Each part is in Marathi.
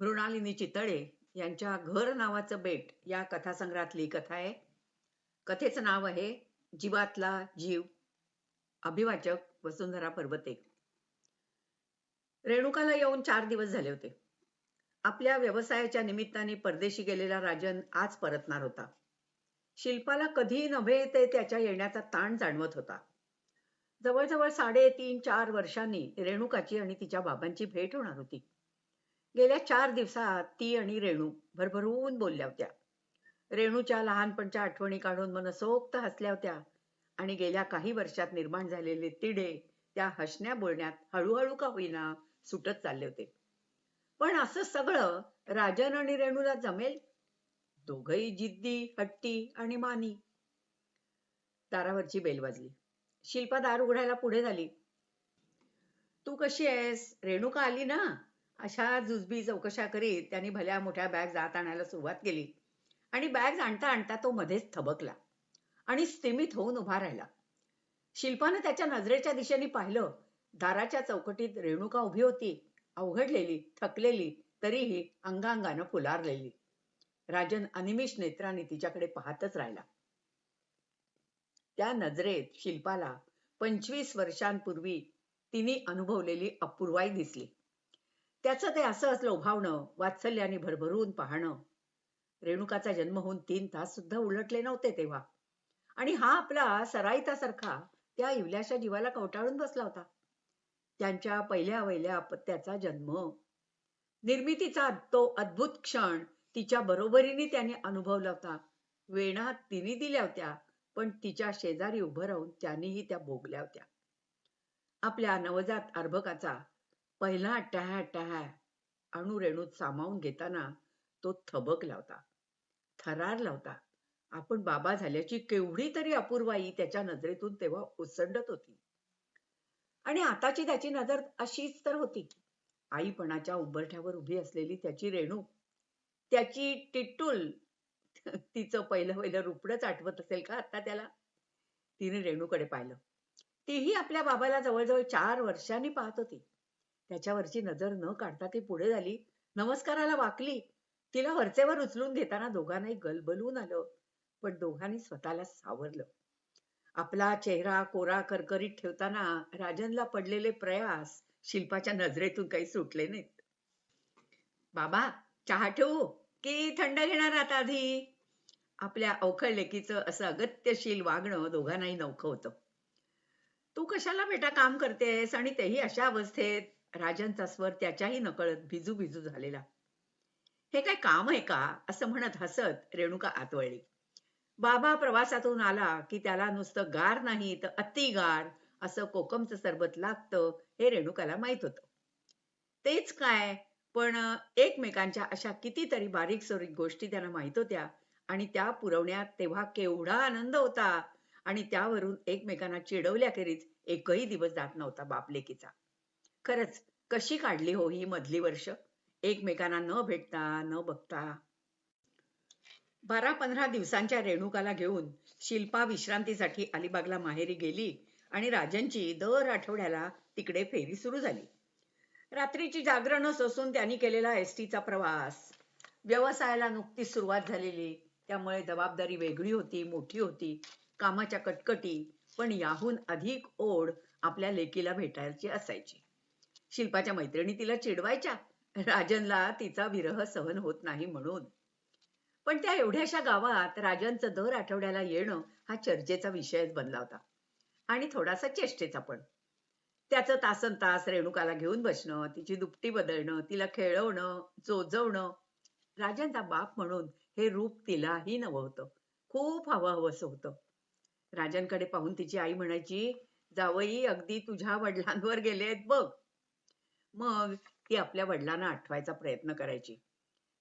मृणालिनी चितळे यांच्या घर नावाचं बेट या कथासंग्रहातली कथा आहे. कथेचं नाव आहे जीवातला जीव. अभिवाचक वसुंधरा पर्वते. रेणुकाला येऊन चार दिवस झाले होते. आपल्या व्यवसायाच्या निमित्ताने परदेशी गेलेला राजन आज परतणार होता. शिल्पाला कधी नव्हे ते त्याच्या येण्याचा ताण जाणवत होता. जवळजवळ साडेतीन चार वर्षांनी रेणुकाची आणि तिच्या बाबांची भेट होणार होती. गेल्या चार दिवसात ती आणि रेणू भरभरून बोलल्या होत्या. रेणूच्या लहानपणच्या आठवणी काढून मनसोक्त हसल्या होत्या आणि गेल्या काही वर्षात निर्माण झालेले तिढे त्या हसण्या बोलण्यात हळूहळू का होईना सुटत चालले होते. पण असं सगळं राजन आणि रेणूला जमेल? दोघही जिद्दी हट्टी आणि मानी. दारावरची बेल वाजली. शिल्पा दार उघडायला पुढे झाली. तू कशी आहेस? रेणुका आली ना? अशा जुजबी चौकशा करीत त्यांनी भल्या मोठ्या बॅग जात आणायला सुरुवात केली. आणि बॅग आणता आणता तो मध्येच थबकला आणि स्थिमित होऊन उभा राहिला. शिल्पानं त्याच्या नजरेच्या दिशेने पाहिलं. दाराच्या चौकटीत रेणुका उभी होती. अवघडलेली थकलेली तरीही अंगांगानं फुलारलेली. राजन अनिमिष नेत्राने तिच्याकडे पाहतच राहिला. त्या नजरेत शिल्पाला पंचवीस वर्षांपूर्वी तिने अनुभवलेली अपूर्वाई दिसली. त्याचं ते असंच लोभावणं वात्सल्याने भरभरून पाहणं. रेणुकाचा जन्म होऊन तीन तास सुद्धा उलटले नव्हते तेव्हा. आणि हा आपला सराईतासारखा त्या इवल्याच्या जीवाला कवटाळून बसला होता. त्यांच्या पहिल्या वहिल्या अपत्याचा जन्म. निर्मितीचा तो अद्भुत क्षण तिच्या बरोबरीने त्याने अनुभवला होता. वेणा तिने दिल्या होत्या पण तिच्या शेजारी उभं राहून त्यांनीही त्या भोगल्या होत्या. आपल्या नवजात अर्भकाचा पहिला टॅ टॅ अणुरेणूत सामावून घेताना तो थबकला होता. थरारला होता. आपण बाबा झाल्याची केवढी तरी अपूर्वाई त्याच्या नजरेतून तेव्हा ओसंडत होती. आणि आताची त्याची नजर अशीच तर होती. आईपणाच्या उंबरठ्यावर उभी असलेली त्याची रेणू त्याची टिटूल तिचं पहिलं पहिलं रुपडच आठवत असेल का आता त्याला? तिने रेणूकडे पाहिलं. तीही आपल्या बाबाला जवळजवळ चार वर्षांनी पाहत होती. त्याच्यावरची नजर न काढता ती पुढे झाली. नमस्काराला वाकली. तिला वरचेवर उचलून घेताना दोघांनाही गलबलून आलं. पण दोघांनी स्वतःला सावरलं. आपला चेहरा कोरा करकरीत ठेवताना राजनला पडलेले प्रयास शिल्पाच्या नजरेतून काही सुटले नाहीत. बाबा चहा ठेवू? की थंड घेणार आता आधी? आपल्या अवखळ लेकीचं असं अगत्यशील वागणं दोघांनाही नौखं होतं. तू कशाला बेटा काम करतेस आणि तेही अशा अवस्थेत? राजांचा स्वर त्याच्याही नकळत भिजू भिजू झालेला. हे काय काम आहे का? असं म्हणत हसत रेणुका आतवळली. बाबा प्रवासातून आला की त्याला नुसतं गार नाही तर अति गार असं कोकमचं सरबत लागतं हे रेणुकाला माहीत होत. तेच काय पण एकमेकांच्या अशा कितीतरी बारीक सोरीक गोष्टी त्यांना माहीत होत्या आणि त्या पुरवण्यात तेव्हा केवढा आनंद होता आणि त्यावरून एकमेकांना चिडवल्याखेरीज एकही दिवस जात नव्हता बापलेकीचा. खरंच कशी काढली हो ही मधली वर्ष? एकमेकांना न भेटता न बघता. बारा पंधरा दिवसांच्या रेणुकाला घेऊन शिल्पा विश्रांतीसाठी अलिबागला माहेरी गेली आणि राजनची दर आठवड्याला तिकडे फेरी सुरू झाली. रात्रीची जागरण सोसून त्यांनी केलेला एसटीचा प्रवास. व्यवसायाला नुकतीच सुरुवात झालेली. त्यामुळे जबाबदारी वेगळी होती मोठी होती कामाच्या कटकटी पण याहून अधिक ओढ आपल्या लेकीला भेटायची असायची. शिल्पाच्या मैत्रिणी तिला चिडवायच्या. राजनला तिचा विरह सहन होत नाही म्हणून. पण त्या एवढ्याशा गावात राजनचं दर आठवड्याला येणं हा चर्चेचा विषयच बनला होता. आणि थोडासा चेष्टेचा पण. त्याचं तासन तास रेणुकाला घेऊन बसणं तिची दुपटी बदलणं तिला खेळवणं चोजवणं राजनचा बाप म्हणून हे रूप तिलाही नवं होतं. खूप हवं हवंसं होतं. राजनकडे पाहून तिची आई म्हणायची जावई अगदी तुझ्या वडिलांवर गेलेत बघ. मग ती आपल्या वडिलांना आठवायचा प्रयत्न करायची.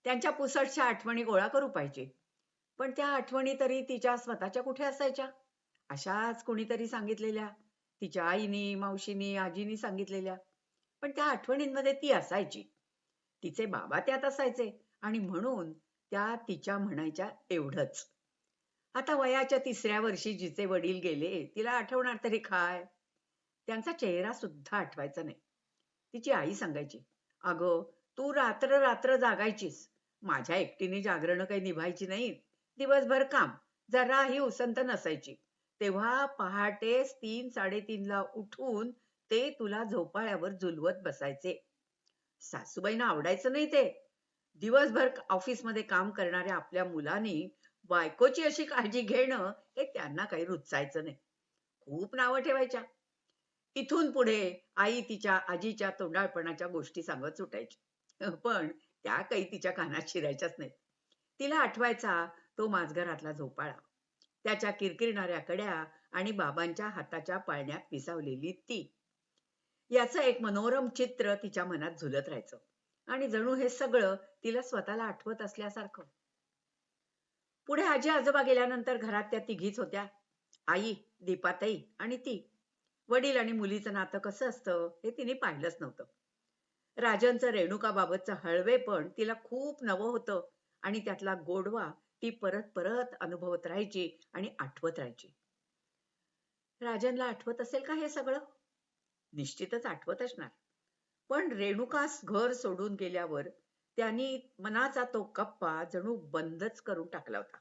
त्यांच्या पुसटच्या आठवणी गोळा करू पाहिजे. पण त्या आठवणी तरी तिच्या स्वतःच्या कुठे असायच्या? अशाच कोणीतरी सांगितलेल्या. तिच्या आईनी मावशीनी आजीनी सांगितलेल्या. पण त्या आठवणींमध्ये ती असायची. तिचे बाबा त्यात असायचे आणि म्हणून त्या तिच्या म्हणायच्या एवढंच. आता वयाच्या तिसऱ्या वर्षी जिचे वडील गेले तिला आठवणार तरी काय? त्यांचा चेहरा सुद्धा आठवायचा नाही. तिची आई सांगायची अगं तू रात्र रात्र जागायचीस. माझ्या एकटीने जागरणं काही निभायची नाही दिवसभर काम. जराही उसंत नसायची. तेव्हा पहाटेच तीन साडेतीनला उठून ते तुला झोपाळ्यावर झुलवत बसायचे. सासूबाईंना आवडायचं नाही ते. दिवसभर ऑफिसमध्ये काम करणाऱ्या आपल्या मुलांनी बायकोची अशी काळजी घेणं हे त्यांना काही रुचायचं नाही. खूप नावं ठेवायच्या. तिथून पुढे आई तिच्या आजीच्या तोंडाळपणाच्या गोष्टी सांगत सुटायची. पण त्या काही तिच्या कानात शिरायच्याच नाहीत. तिला आठवायचा तो माझघरातला झोपाळा. त्याच्या किरकिरणाऱ्या कड्या आणि बाबांच्या हाताच्या पाळण्यात पिसावलेली ती. याचं एक मनोरम चित्र तिच्या मनात झुलत राहायचं. आणि जणू हे सगळं तिला स्वतःला आठवत असल्यासारखं. पुढे आजी आजोबा गेल्यानंतर घरात त्या तिघीच होत्या. आई दीपाताई आणि ती. वडील आणि मुलीचं नातं कसं असतं हे तिने पाहिलंच नव्हतं. राजनचं रेणुकाबाबतचं हळवेपण तिला खूप नवं होतं आणि त्यातला गोडवा ती परत परत अनुभवत राहायची आणि आठवत राहायची. राजनला आठवत असेल का हे सगळं? निश्चितच आठवत असणार. पण रेणुकास घर सोडून गेल्यावर त्यांनी मनाचा तो कप्पा जणू बंदच करून टाकला होता.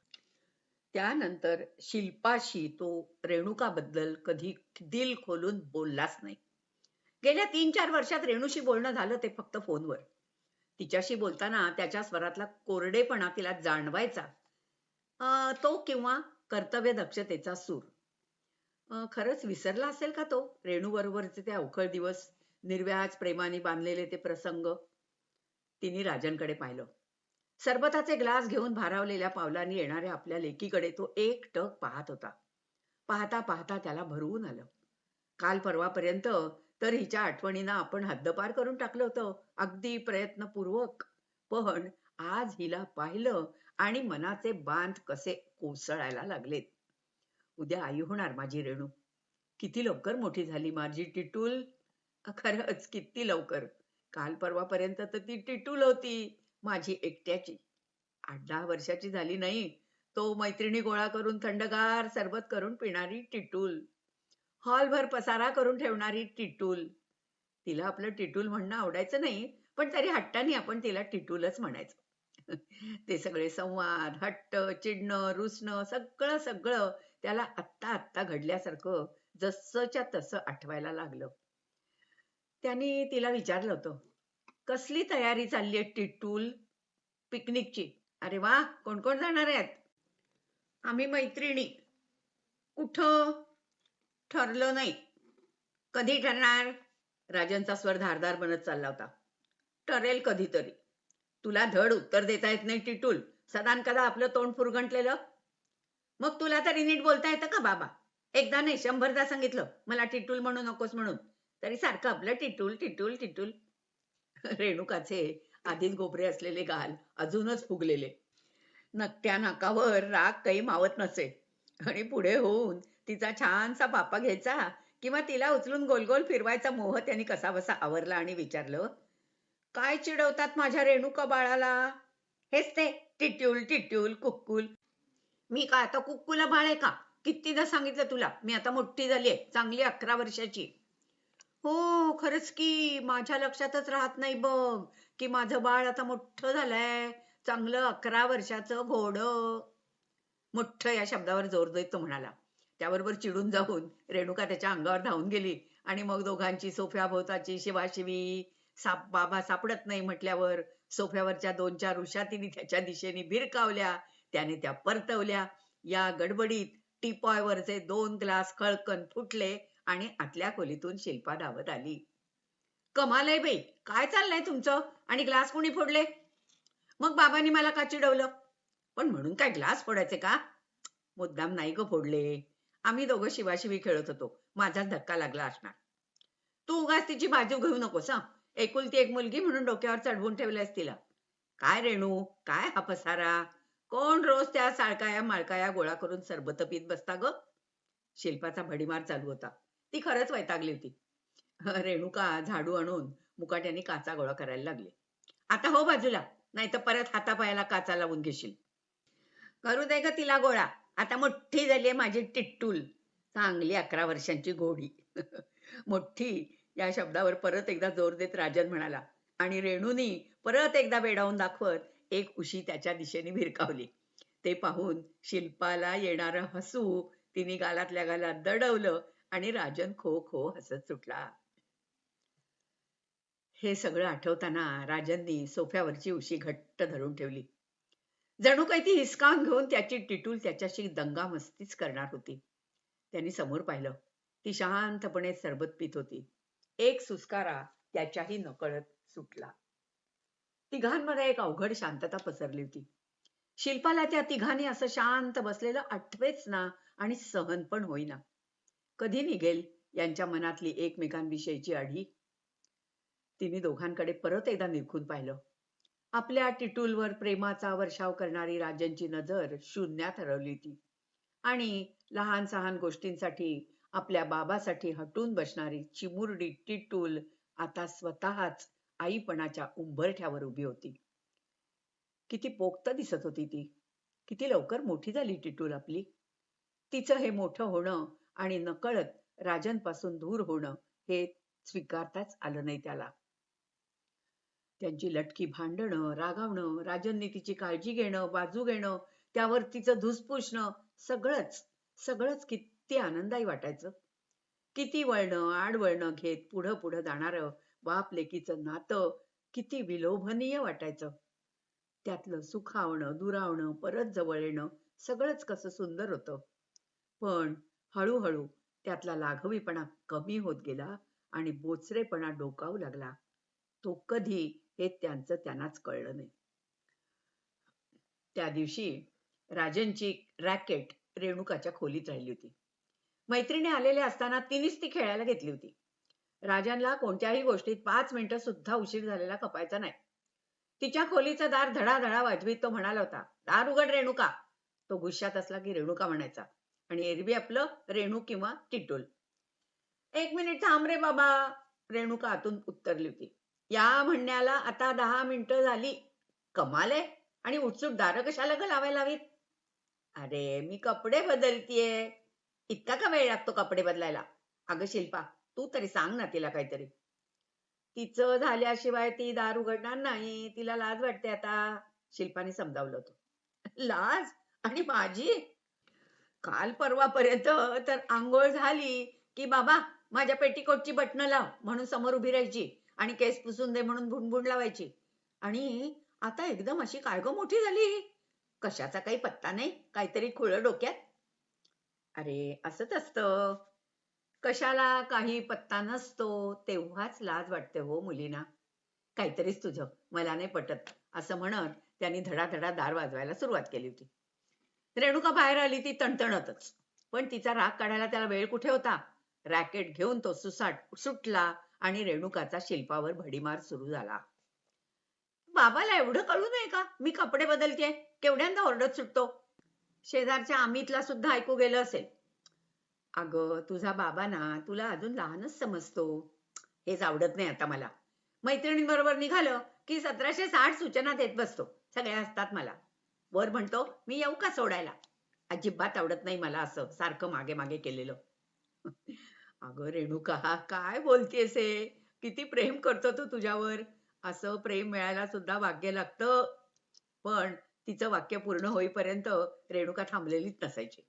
त्यानंतर शिल्पाशी तो रेणुकाबद्दल कधी दिल खोलून बोललाच नाही. गेल्या तीन चार वर्षात रेणूशी बोलणं झालं ते फक्त फोनवर. तिच्याशी बोलताना त्याच्या स्वरातला कोरडेपणा तिला जाणवायचा. अं, तो किंवा कर्तव्य दक्षतेचा सूर. खरंच विसरला असेल का तो? रेणू बरोबरचे ते अवखळ दिवस निर्व्याज प्रेमाने बांधलेले ते प्रसंग. तिने राजनकडे पाहिलं. सरबताचे ग्लास घेऊन भारावलेल्या पावलांनी येणाऱ्या आपल्या लेकीकडे तो एक टक पाहत होता. पाहता पाहता त्याला भरवून आलं. काल परवापर्यंत तर हिच्या आठवणींना आपण हद्दपार करून टाकलं होतं. अगदी प्रयत्नपूर्वक. पण आज हिला पाहिलं आणि मनाचे बांध कसे कोसळायला लागलेत. उद्या आई होणार माझी रेणू. किती लवकर मोठी झाली माझी टिटूल. खरंच किती लवकर. काल परवापर्यंत तर ती टिटूल होती. माझी एकट्याची. आठ दहा वर्षाची झाली नाही. तो मैत्रिणी गोळा करून थंडगार सरबत करून पिणारी टिटूल. हॉलभर पसारा करून ठेवणारी टिटूल. तिला आपलं टिटूल म्हणणं आवडायचं नाही पण तरी हट्टाने आपण तिला टिटूलच म्हणायचं. ते सगळे संवाद हट्ट चिडणं रुसणं सगळं सगळं त्याला आत्ता आत्ता घडल्यासारखं जसंच्या तसं आठवायला लागलं. त्यांनी तिला विचारलं होतं कसली तयारी चालली आहे टिटूल पिकनिकची? अरे वा कोण कोण जाणार आहेत? आम्ही मैत्रिणी. कुठं? ठरलं नाही. कधी ठरणार? राजनचा स्वर धारदार बनत चालला होता. ठरेल कधीतरी. तुला धड उत्तर देता येत नाही टिटूल. सदान कदा आपलं तोंड फुरगंटलेलं? मग तुला तरी नीट बोलता येतं का बाबा? एकदा नाही शंभरदा सांगितलं. मला टिटूल म्हणू नकोस म्हणून. तरी सारखं आपलं टिटूल टिटूल टिटूल. रेणुकाचे आधीच गोबरे असलेले गाल अजूनच फुगलेले. नकट्या नाकावर राग काही मावत नसे. आणि पुढे होऊन तिचा छानसा पापा घ्यायचा किंवा तिला उचलून गोल गोल फिरवायचा मोह त्यांनी कसा बसा आवरला आणि विचारलं काय चिडवतात माझ्या रेणुका बाळाला? हेच ते टिट्यूल टिट्यूल कुक्कुल. मी का आता कुक्कुला बाळ आहे का? कितीदा सांगितलं तुला? मी आता मोठी झालीये चांगली अकरा वर्षाची. हो खरंच की माझ्या लक्षातच राहत नाही बघ की माझं बाळ आता मोठं झालंय. चांगलं अकरा वर्षाचं घोड. मोठं या शब्दावर जोर देत तो म्हणाला. त्याबरोबर चिडून जाऊन रेणुका त्याच्या अंगावर धावून गेली आणि मग दोघांची सोफ्याभोवताची शिवाशिवी साप बाबा सापडत नाही म्हटल्यावर सोफ्यावरच्या दोन चार रुषातीने तिने त्याच्या दिशेने भिरकावल्या त्याने त्या परतवल्या. या गडबडीत टीपॉयवरचे दोन ग्लास खळकन फुटले आणि आतल्या खोलीतून शिल्पा धावत आली. कमाल आहे बाई काय चाललंय तुमचं? आणि ग्लास कोणी फोडले? मग बाबांनी मला का चिडवलं? पण म्हणून काय ग्लास फोडायचे का? मुद्दाम नाही ग फोडले. आम्ही दोघं शिवाशिवी खेळत होतो. माझाच धक्का लागला असणार. तू उगाच तिची बाजू घेऊ नकोस हं? एकुलती एक मुलगी म्हणून डोक्यावर चढवून ठेवल्यास तिला. काय रेणू काय हा पसारा? कोण रोज त्या साळकाया माळकाया गोळा करून सरबत पीत बसता ग? शिल्पाचा भडीमार चालू होता. ती खरंच वैतागली होती. रेणुका झाडू आणून मुकाट्याने काचा गोळा करायला लागली. आता हो बाजूला नाही तर परत हातापायाला काचा लावून घेशील. करू दे ग तिला गोळा. आता मोठी झालीये माझी टिट्टूल. चांगली अकरा वर्षांची घोडी. मोठी. या शब्दावर परत एकदा जोर देत राजन म्हणाला आणि रेणूनी परत एकदा वेडावून दाखवत एक उशी त्याच्या दिशेने भिरकावली. ते पाहून शिल्पाला येणारं हसू तिने गालातल्या गालात दडवलं आणि राजन खो खो हसत सुटला. हे सगळं आठवताना राजननी सोफ्यावरची उशी घट्ट धरून ठेवली. जणू काही ती हिसकावून घेऊन त्याची टिटूल त्याच्याशी दंगा मस्तीच करणार होती. त्यांनी समोर पाहिलं. ती शांतपणे सरबत पित होती. एक सुस्कारा त्याच्याही नकळत सुटला. तिघांमध्ये एक अवघड शांतता पसरली होती. शिल्पाला त्या तिघांनी असं शांत बसलेलं आठवेच ना आणि सहन पण होईना. कधी निघेल यांच्या मनातली एकमेकांविषयीची अढी तिने दोघांकडे परत एकदा निरखून पाहिलं. आपल्या टिटूलवर प्रेमाचा वर्षाव करणारी राजनची नजर शून्यात हरवली ती आणि लहान सहान गोष्टींसाठी आपल्या बाबासाठी हटून बसणारी चिमुरडी टिटूल आता स्वतःच आईपणाच्या उंबरठ्यावर उभी होती. किती पोक्त दिसत होती ती. किती लवकर मोठी झाली टिटूल आपली. तिचं हे मोठं होणं आणि नकळत राजांपासून दूर होणं हे स्वीकारताच आलं नाही त्याला. त्यांची लटकी भांडणं रागावणं राजनने तिची काळजी घेणं बाजू घेणं त्यावर तिचं धुसपुसणं सगळंच सगळंच किती आनंदाई वाटायचं. किती वळणं आडवळणं घेत पुढं पुढं जाणार बाप लेकीचं नातं किती विलोभनीय वाटायचं. त्यातलं सुखावणं दुरावणं परत जवळ येणं सगळंच कसं सुंदर होतं. पण हळूहळू त्यातला लाघवीपणा कमी होत गेला आणि बोचरेपणा डोकावू लागला. तो कधी हे त्यांचं त्यांनाच कळलं नाही. त्या दिवशी राजनची रॅकेट रेणुकाच्या खोलीत राहिली होती. मैत्रिणी आलेले असताना तिनेच ती खेळायला घेतली होती. राजनला कोणत्याही गोष्टीत पाच मिनिटं सुद्धा उशीर झालेला खपायचा नाही. तिच्या खोलीचं दार धडाधडा वाजवीत तो म्हणाला होता दार उघड रेणुका. तो गुस्सात असला की रेणुका म्हणायचा आणि एरवी आपलं रेणू किंवा टिटोल एक मिनिट थांब रे बाबा रेणुका आतून उत्तरली होती. या म्हणण्याला आता दहा मिनिटं झाली. कमाल आहे. आणि उत्सुक दारं कशाला लावायला हवीत अरे मी कपडे बदलतीये. इतका का वेळ लागतो कपडे बदलायला? अगं शिल्पा तू तरी सांग ना तिला काहीतरी. तिचं झाल्याशिवाय ती दार उघडणार नाही. तिला लाज वाटते आता. शिल्पाने समजावलं होतं. लाज? आणि माझी? काल परवापर्यंत तर आंघोळ झाली की बाबा माझ्या पेटीकोटची बटणं लाव म्हणून समोर उभी राहायची आणि केस पुसून दे म्हणून भुणभुण लावायची. आणि आता एकदम अशी काळग मोठी झाली. कशाचा काही पत्ता नाही काहीतरी खुळ डोक्यात. अरे असंच असतं. कशाला काही पत्ता नसतो तेव्हाच लाज वाटते हो मुलींना. काहीतरीच तुझं मला नाही पटत असं म्हणत त्यांनी धडाधडा दार वाजवायला सुरुवात केली होती. रेणुका बाहेर आली ती तणतणतच. पण तिचा राग काढायला त्याला वेळ कुठे होता? रॅकेट घेऊन तो सुसाट सुटला आणि रेणुकाचा शिल्पावर भडीमार सुरू झाला. बाबाला एवढं कळू नये का? मी कपडे बदलते. केवढ्यांदा ओरडत सुटतो? शेजारच्या अमितला सुद्धा ऐकू गेलं असेल. अगं तुझा बाबा ना तुला अजून लहानच समजतो. हेच आवडत नाही आता मला. मैत्रिणींबरोबर निघालं की सतराशे साठ सूचना देत बसतो. सगळ्या असतात मला. वर म्हणतो मी येऊ का सोडायला? अजिबात आवडत नाही मला असं सारखं मागे मागे केलेलं. अगं रेणुका काय बोलतेस हे? किती प्रेम करतो तू तुझ्यावर? असं प्रेम मिळायला सुद्धा वाक्य लागतं. पण तिचं वाक्य पूर्ण होईपर्यंत रेणुका थांबलेलीच नसायची.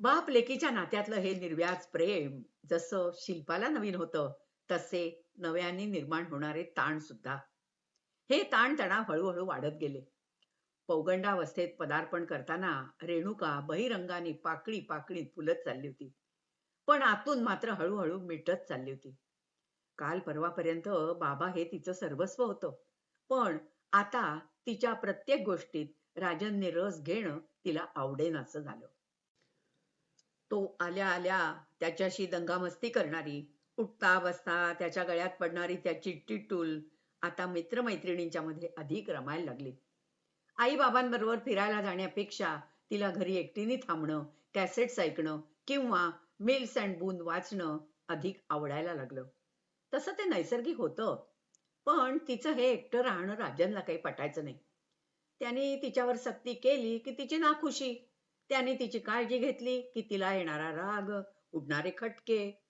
बाप लेकीच्या नात्यातलं हे निर्व्याज प्रेम जसं शिल्पाला नवीन होतं तसे नव्याने निर्माण होणारे ताण सुद्धा. हे ताण तणाव हळूहळू वाढत गेले. पौगंडावस्थेत पदार्पण करताना रेणुका बहिरंगाने पाकळी पाकळीत फुलत चालली होती. पण आतून मात्र हळूहळू मिटत चालली होती. काल परवापर्यंत बाबा हे तिचं सर्वस्व होतं. पण आता तिच्या प्रत्येक गोष्टीत राजनने रस घेणं तिला आवडेन असं झालं. तो आल्या आल्या त्याच्याशी दंगामस्ती करणारी उठता बसता त्याच्या गळ्यात पडणारी त्याची टिटूल आता मित्रमैत्रिणींच्या मध्ये अधिक रमायला लागली. आई बाबांबरोबर फिरायला जाण्यापेक्षा तिला घरी एकटीने थांबणं कॅसेट्स ऐकणं किंवा मिल्स अँड बून वाचणं अधिक आवडायला लागलं. तसं ते नैसर्गिक होतं. पण तिचं हे एकटं राहणं राजनला काही पटायचं नाही. त्याने तिच्यावर सक्ती केली की तिची नाखुशी. त्याने तिची काळजी घेतली की तिला येणारा राग उडणारे खटके